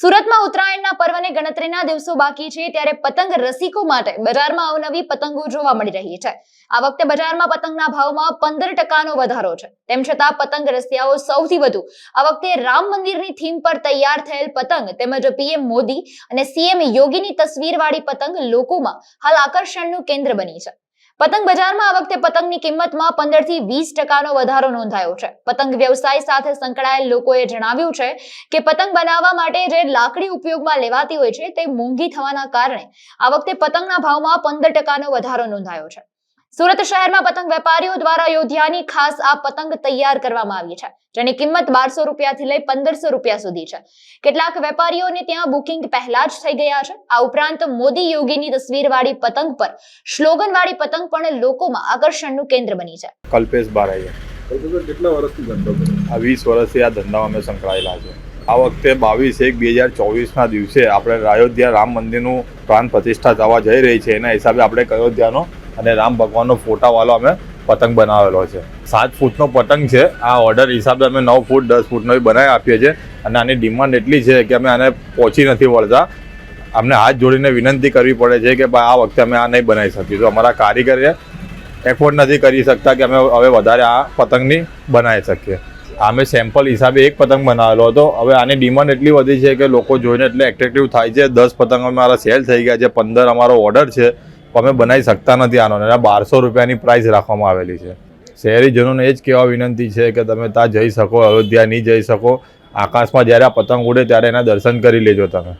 સુરતમાં ઉત્તરાયણના પર્વને ગણતરીના દિવસો બાકી છે ત્યારે પતંગ રસિકો માટે બજારમાં અવનવી પતંગો જોવા મળી રહી છે. આ વખતે બજારમાં પતંગના ભાવમાં પંદર ટકાનો વધારો છે. તેમ છતાં પતંગ રસિયાઓ સૌથી વધુ. આ વખતે રામ મંદિરની થીમ પર તૈયાર થયેલ પતંગ તેમજ પીએમ મોદી અને સીએમ યોગીની તસવીરવાળી પતંગ લોકોમાં હાલ આકર્ષણનું કેન્દ્ર બની છે. પતંગ બજારમાં આ વખતે પતંગની કિંમતમાં પંદરથી વીસ ટકાનો વધારો નોંધાયો છે. પતંગ વ્યવસાય સાથે સંકળાયેલ લોકોએ જણાવ્યું છે કે પતંગ બનાવવા માટે જે લાકડી ઉપયોગમાં લેવાતી હોય છે તે મોંઘી થવાના કારણે આ વખતે પતંગના ભાવમાં પંદર ટકાનો વધારો નોંધાયો છે. સુરત શહેરમાં પતંગ વેપારીઓ દ્વારા યોધ્યાની ખાસ આ પતંગ તૈયાર કરવામાં આવી છે જેની કિંમત બારસો રૂપિયાથી લઈ પંદરસો રૂપિયા સુધી છે. કેટલાક વેપારીઓને ત્યાં બુકિંગ પહેલા જ થઈ ગયા છે. આ ઉપરાંત મોદી યોગીની તસવીરવાળી પતંગ પર સ્લોગનવાળી પતંગ પણ લોકોમાં આકર્ષણનું કેન્દ્ર બની છે. કલ્પેશ બારાઈએ કેટલા વર્ષથી ધંધો આ વીસ વર્ષથી આ ધંધામાં અમે સંકળાયેલા છે આ વખતે બાવીસ એક બે હજાર ચોવીસના દિવસે આપણે અયોધ્યા રામ મંદિરનું પ્રાણ પ્રતિષ્ઠા થવા જઈ રહી છે. એના હિસાબે આપણે અયોધ્યાનો અને રામ ભગવાનનો ફોટાવાળો અમે પતંગ બનાવેલો છે. સાત ફૂટનો પતંગ છે. આ ઓર્ડર હિસાબે અમે નવ ફૂટ, દસ ફૂટનો બનાવી આપીએ છીએ. અને આની ડિમાન્ડ એટલી છે કે અમે આને પહોંચી નથી વળતા. અમને હાથ જોડીને વિનંતી કરવી પડે છે કે ભાઈ આ વખતે અમે આ નહીં બનાવી શકીશું. અમારા કારીગરે એફોર્ડ નથી કરી શકતા કે અમે હવે વધારે આ પતંગની બનાવી શકીએ. અમે સેમ્પલ હિસાબે એક પતંગ બનાવેલો હતો. હવે આની ડિમાન્ડ એટલી વધી છે કે લોકો જોઈને એટલે એટ્રેક્ટિવ થાય છે. દસ પતંગ અમારા સેલ થઈ ગયા છે. પંદર અમારો ઓર્ડર છે. અમે બનાવી શકતા નથી આનો. અને બારસો રૂપિયાની પ્રાઇસ રાખવામાં આવેલી છે. શહેરીજનોને એ જ કહેવા વિનંતી છે કે તમે ત્યાં જઈ શકો અયોધ્યા નહીં જઈ શકો. આકાશમાં જ્યારે આ પતંગ ઉડે ત્યારે એના દર્શન કરી લેજો તમે.